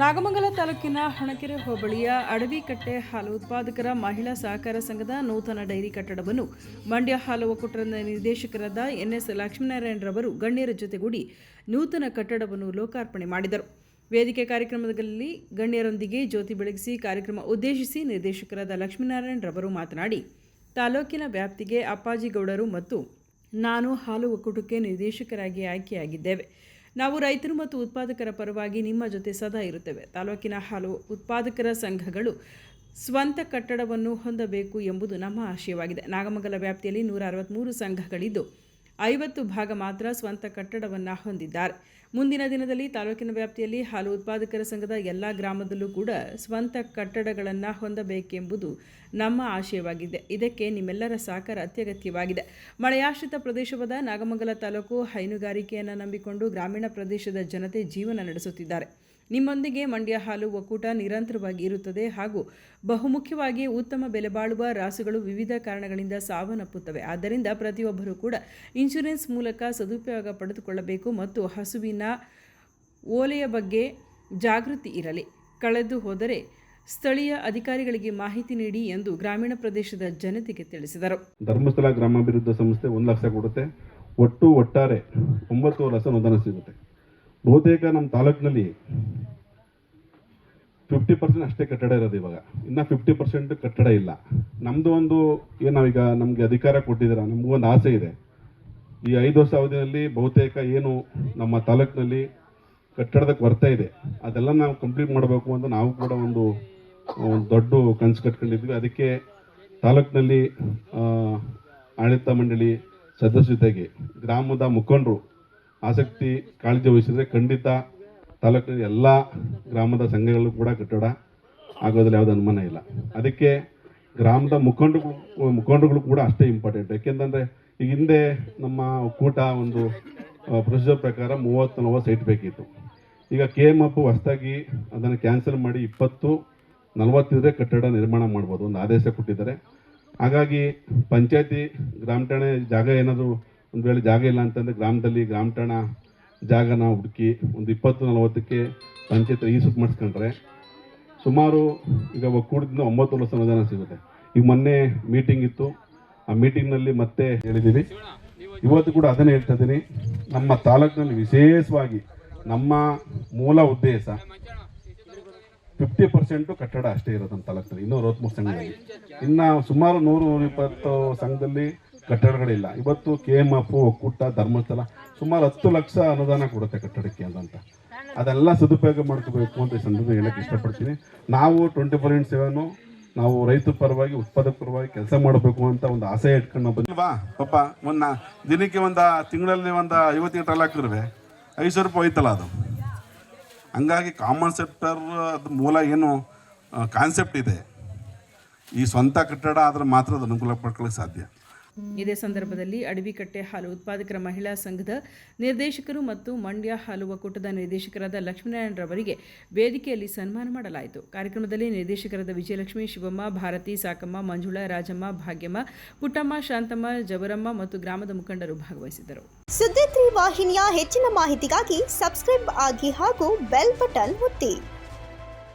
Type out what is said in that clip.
ನಾಗಮಂಗಲ ತಾಲೂಕಿನ ಹಣಕೆರೆ ಹೋಬಳಿಯ ಅಡವಿಕಟ್ಟೆ ಹಾಲು ಉತ್ಪಾದಕರ ಮಹಿಳಾ ಸಹಕಾರ ಸಂಘದ ನೂತನ ಡೈರಿ ಕಟ್ಟಡವನ್ನು ಮಂಡ್ಯ ಹಾಲು ಒಕ್ಕೂಟದ ನಿರ್ದೇಶಕರಾದ ಎನ್ಎಸ್ ಲಕ್ಷ್ಮೀನಾರಾಯಣರವರು ಗಣ್ಯರ ಜೊತೆಗೂಡಿ ನೂತನ ಕಟ್ಟಡವನ್ನು ಲೋಕಾರ್ಪಣೆ ಮಾಡಿದರು. ವೇದಿಕೆ ಕಾರ್ಯಕ್ರಮದಲ್ಲಿ ಗಣ್ಯರೊಂದಿಗೆ ಜ್ಯೋತಿ ಬೆಳಗಿಸಿ ಕಾರ್ಯಕ್ರಮ ಉದ್ದೇಶಿಸಿ ನಿರ್ದೇಶಕರಾದ ಲಕ್ಷ್ಮೀನಾರಾಯಣರವರು ಮಾತನಾಡಿ, ತಾಲೂಕಿನ ವ್ಯಾಪ್ತಿಗೆ ಅಪ್ಪಾಜಿಗೌಡರು ಮತ್ತು ನಾನು ಹಾಲು ಒಕ್ಕೂಟಕ್ಕೆ ನಿರ್ದೇಶಕರಾಗಿ ಆಯ್ಕೆಯಾಗಿದ್ದೇವೆ. ನಾವು ರೈತರು ಮತ್ತು ಉತ್ಪಾದಕರ ಪರವಾಗಿ ನಿಮ್ಮ ಜೊತೆ ಸದಾ ಇರುತ್ತೇವೆ. ತಾಲೂಕಿನ ಹಲವು ಉತ್ಪಾದಕರ ಸಂಘಗಳು ಸ್ವಂತ ಕಟ್ಟಡವನ್ನು ಹೊಂದಬೇಕು ಎಂಬುದು ನಮ್ಮ ಆಶಯವಾಗಿದೆ. ನಾಗಮಂಗಲ ವ್ಯಾಪ್ತಿಯಲ್ಲಿ ನೂರ ಅರವತ್ತ್ಮೂರು ಸಂಘಗಳಿದ್ದು ಐವತ್ತು ಭಾಗ ಮಾತ್ರ ಸ್ವಂತ ಕಟ್ಟಡವನ್ನು ಹೊಂದಿದ್ದಾರೆ. ಮುಂದಿನ ದಿನದಲ್ಲಿ ತಾಲೂಕಿನ ವ್ಯಾಪ್ತಿಯಲ್ಲಿ ಹಾಲು ಉತ್ಪಾದಕರ ಸಂಘದ ಎಲ್ಲ ಗ್ರಾಮದಲ್ಲೂ ಕೂಡ ಸ್ವಂತ ಕಟ್ಟಡಗಳನ್ನು ಹೊಂದಬೇಕೆಂಬುದು ನಮ್ಮ ಆಶಯವಾಗಿದೆ. ಇದಕ್ಕೆ ನಿಮ್ಮೆಲ್ಲರ ಸಹಕಾರ ಅತ್ಯಗತ್ಯವಾಗಿದೆ. ಮಳೆಯಾಶ್ರಿತ ಪ್ರದೇಶವಾದ ನಾಗಮಂಗಲ ತಾಲೂಕು ಹೈನುಗಾರಿಕೆಯನ್ನು ನಂಬಿಕೊಂಡು ಗ್ರಾಮೀಣ ಪ್ರದೇಶದ ಜನತೆ ಜೀವನ ನಡೆಸುತ್ತಿದ್ದಾರೆ. ನಿಮ್ಮೊಂದಿಗೆ ಮಂಡ್ಯ ಹಾಲು ಒಕ್ಕೂಟ ನಿರಂತರವಾಗಿ ಇರುತ್ತದೆ ಹಾಗೂ ಬಹುಮುಖ್ಯವಾಗಿ ಉತ್ತಮ ಬೆಲೆ ಬಾಳುವ ರಾಸುಗಳು ವಿವಿಧ ಕಾರಣಗಳಿಂದ ಸಾವನ್ನಪ್ಪುತ್ತವೆ. ಆದ್ದರಿಂದ ಪ್ರತಿಯೊಬ್ಬರೂ ಕೂಡ ಇನ್ಶೂರೆನ್ಸ್ ಮೂಲಕ ಸದುಪಯೋಗ ಪಡೆದುಕೊಳ್ಳಬೇಕು ಮತ್ತು ಹಸುವಿನ ಓಲೆಯ ಬಗ್ಗೆ ಜಾಗೃತಿ ಇರಲಿ. ಕಳೆದು ಹೋದರೆ ಸ್ಥಳೀಯ ಅಧಿಕಾರಿಗಳಿಗೆ ಮಾಹಿತಿ ನೀಡಿ ಎಂದು ಗ್ರಾಮೀಣ ಪ್ರದೇಶದ ಜನತೆಗೆ ತಿಳಿಸಿದರು. ಧರ್ಮಸ್ಥಳ ಗ್ರಾಮಾಭಿವೃದ್ಧಿ ಸಂಸ್ಥೆ ಒಂದು ಲಕ್ಷ ಕೊಡುತ್ತೆ. ಒಟ್ಟು ಒಟ್ಟಾರೆ ಒಂಬತ್ತು ಲಕ್ಷ ಅನುದಾನ ಸಿಗುತ್ತೆ. ಬಹುತೇಕ ನಮ್ಮ ತಾಲೂಕಿನಲ್ಲಿ ಫಿಫ್ಟಿ ಪರ್ಸೆಂಟ್ ಅಷ್ಟೇ ಕಟ್ಟಡ ಇರೋದು ಇವಾಗ. ಇನ್ನು ಫಿಫ್ಟಿ ಪರ್ಸೆಂಟ್ ಕಟ್ಟಡ ಇಲ್ಲ. ನಮ್ಮದು ಒಂದು, ಏನು ನಾವೀಗ ನಮಗೆ ಅಧಿಕಾರ ಕೊಟ್ಟಿದ್ದೀರ, ನಮಗೂ ಒಂದು ಆಸೆ ಇದೆ. ಈ ಐದು ವರ್ಷ ಅವಧಿಯಲ್ಲಿ ಬಹುತೇಕ ಏನು ನಮ್ಮ ತಾಲೂಕಿನಲ್ಲಿ ಕಟ್ಟಡದ ಕೊರತೆ ಇದೆ. ಅದೆಲ್ಲ ನಾವು ಕಂಪ್ಲೀಟ್ ಮಾಡಬೇಕು ಅಂತ ನಾವು ಕೂಡ ಒಂದು ದೊಡ್ಡ ಕನಸು ಕಟ್ಕೊಂಡಿದ್ವಿ. ಅದಕ್ಕೆ ತಾಲೂಕಿನಲ್ಲಿ ಆಡಳಿತ ಮಂಡಳಿ ಸದಸ್ಯ ಜೊತೆಗೆ ಗ್ರಾಮದ ಮುಖಂಡರು ಆಸಕ್ತಿ ಕಾಳಜಿ ವಹಿಸಿದರೆ ಖಂಡಿತ ತಾಲೂಕಿನ ಎಲ್ಲ ಗ್ರಾಮದ ಸಂಘಗಳು ಕೂಡ ಕಟ್ಟಡ ಆಗೋದ್ರಲ್ಲಿ ಯಾವುದೇ ಅನುಮಾನ ಇಲ್ಲ. ಅದಕ್ಕೆ ಗ್ರಾಮದ ಮುಖಂಡಗಳು ಮುಖಂಡಗಳು ಕೂಡ ಅಷ್ಟೇ ಇಂಪಾರ್ಟೆಂಟ್ ಯಾಕೆಂತಂದರೆ ಈಗ ಹಿಂದೆ ನಮ್ಮ ಒಕ್ಕೂಟ ಒಂದು ಪ್ರೊಸೀಜರ್ ಪ್ರಕಾರ ಮೂವತ್ತು, ನಲವತ್ತು ಸೈಟ್ ಬೇಕಿತ್ತು. ಈಗ ಕೆ ಎಂ ಎಫ್ ಹೊಸದಾಗಿ ಅದನ್ನು ಕ್ಯಾನ್ಸಲ್ ಮಾಡಿ ಇಪ್ಪತ್ತು ನಲವತ್ತಿದ್ರೆ ಕಟ್ಟಡ ನಿರ್ಮಾಣ ಮಾಡ್ಬೋದು ಒಂದು ಆದೇಶ ಕೊಟ್ಟಿದ್ದಾರೆ. ಹಾಗಾಗಿ ಪಂಚಾಯತಿ ಗ್ರಾಮ ಠಾಣೆ ಜಾಗ ಏನಾದರೂ ಒಂದು ವೇಳೆ ಜಾಗ ಇಲ್ಲ ಅಂತಂದರೆ ಗ್ರಾಮದಲ್ಲಿ ಗ್ರಾಮ ಠಾಣ ಜಾಗನ ಹುಡುಕಿ ಒಂದು ಇಪ್ಪತ್ತು ನಲವತ್ತಕ್ಕೆ ಪಂಚಾಯತ್ ಈಸುಕ್ ಮಾಡಿಸ್ಕೊಂಡ್ರೆ ಸುಮಾರು ಈಗ ಒಕ್ಕೂಟದಿಂದ ಒಂಬತ್ತು ಲಕ್ಷ ಅನುದಾನ ಸಿಗುತ್ತೆ. ಈಗ ಮೊನ್ನೆ ಮೀಟಿಂಗ್ ಇತ್ತು. ಆ ಮೀಟಿಂಗ್ನಲ್ಲಿ ಮತ್ತೆ ಹೇಳಿದ್ದೀವಿ. ಇವತ್ತು ಕೂಡ ಅದನ್ನೇ ಹೇಳ್ತಾ ಇದ್ದೀನಿ. ನಮ್ಮ ತಾಲೂಕಿನಲ್ಲಿ ವಿಶೇಷವಾಗಿ ನಮ್ಮ ಮೂಲ ಉದ್ದೇಶ ಫಿಫ್ಟಿ ಪರ್ಸೆಂಟು ಕಟ್ಟಡ ಅಷ್ಟೇ ಇರೋದು ನಮ್ಮ ತಾಲೂಕಿನಲ್ಲಿ ಇನ್ನೂ ಅರವತ್ತ್ಮೂರು ಸಂಘದಲ್ಲಿ ಇನ್ನು ಸುಮಾರು ನೂರು ನೂರಿಪ್ಪತ್ತು ಸಂಘದಲ್ಲಿ ಕಟ್ಟಡಗಳಿಲ್ಲ. ಇವತ್ತು ಕೆ ಎಂ ಎಫ್, ಒಕ್ಕೂಟ, ಧರ್ಮಸ್ಥಳ ಸುಮಾರು ಹತ್ತು ಲಕ್ಷ ಅನುದಾನ ಕೊಡುತ್ತೆ ಕಟ್ಟಡಕ್ಕೆ ಅಂತ. ಅದೆಲ್ಲ ಸದುಪಯೋಗ ಮಾಡ್ಕೋಬೇಕು ಅಂತ ಈ ಸಂದರ್ಭ ಹೇಳಕ್ಕೆ ಇಷ್ಟಪಡ್ತೀನಿ. ನಾವು ಟ್ವೆಂಟಿ ಫೋರ್ ಇಂಟ್ ಸೆವೆನು ನಾವು ರೈತ ಪರವಾಗಿ, ಉತ್ಪಾದಕ ಪರವಾಗಿ ಕೆಲಸ ಮಾಡಬೇಕು ಅಂತ ಒಂದು ಆಸೆ ಇಟ್ಕೊಂಡು ನಾವು ಬಂದಿಲ್ವಾ ಪಾಪ ಒಂದು ದಿನಕ್ಕೆ ಒಂದು ತಿಂಗಳಲ್ಲಿ ಒಂದು ಐವತ್ತು ಗಂಟೆ ಹಾಕಿದ್ರೆ ಐದು ಸಾವಿರ ರೂಪಾಯಿ ಹೋಯ್ತಲ್ಲ ಅದು. ಹಂಗಾಗಿ ಕಾಮನ್ ಸೆಕ್ಟರ್ ಅದು ಮೂಲ ಏನು ಕಾನ್ಸೆಪ್ಟ್ ಇದೆ. ಈ ಸ್ವಂತ ಕಟ್ಟಡ ಆದ್ರೆ ಮಾತ್ರ ಅದು ಅನುಕೂಲ ಪಡ್ಕೊಳ್ಳೋಕ್ಕೆ ಸಾಧ್ಯ. ಇದೇ ಸಂದರ್ಭದಲ್ಲಿ ಅಡವಿಕಟ್ಟೆ ಹಾಲು ಉತ್ಪಾದಕರ ಮಹಿಳಾ ಸಂಘದ ನಿರ್ದೇಶಕರು ಮತ್ತು ಮಂಡ್ಯ ಹಾಲು ಒಕ್ಕೂಟದ ನಿರ್ದೇಶಕರಾದ ಲಕ್ಷ್ಮೀನಾರಾಯಣರವರಿಗೆ ವೇದಿಕೆಯಲ್ಲಿ ಸನ್ಮಾನ ಮಾಡಲಾಯಿತು. ಕಾರ್ಯಕ್ರಮದಲ್ಲಿ ನಿರ್ದೇಶಕರಾದ ವಿಜಯಲಕ್ಷ್ಮಿ, ಶಿವಮ್ಮ, ಭಾರತಿ, ಸಾಕಮ್ಮ, ಮಂಜುಳಾ, ರಾಜಮ್ಮ, ಭಾಗ್ಯಮ್ಮ, ಪುಟ್ಟಮ್ಮ, ಶಾಂತಮ್ಮ, ಜವರಮ್ಮ ಮತ್ತು ಗ್ರಾಮದ ಮುಖಂಡರು ಭಾಗವಹಿಸಿದರು ಸುದ್ದಿ ವಾಹಿನಿಯ ಹೆಚ್ಚಿನ ಮಾಹಿತಿಗಾಗಿ ಸಬ್ಸ್ಕ್ರೈಬ್ ಆಗಿ ಹಾಗೂ ಬೆಲ್ ಬಟನ್ ಒತ್ತಿ.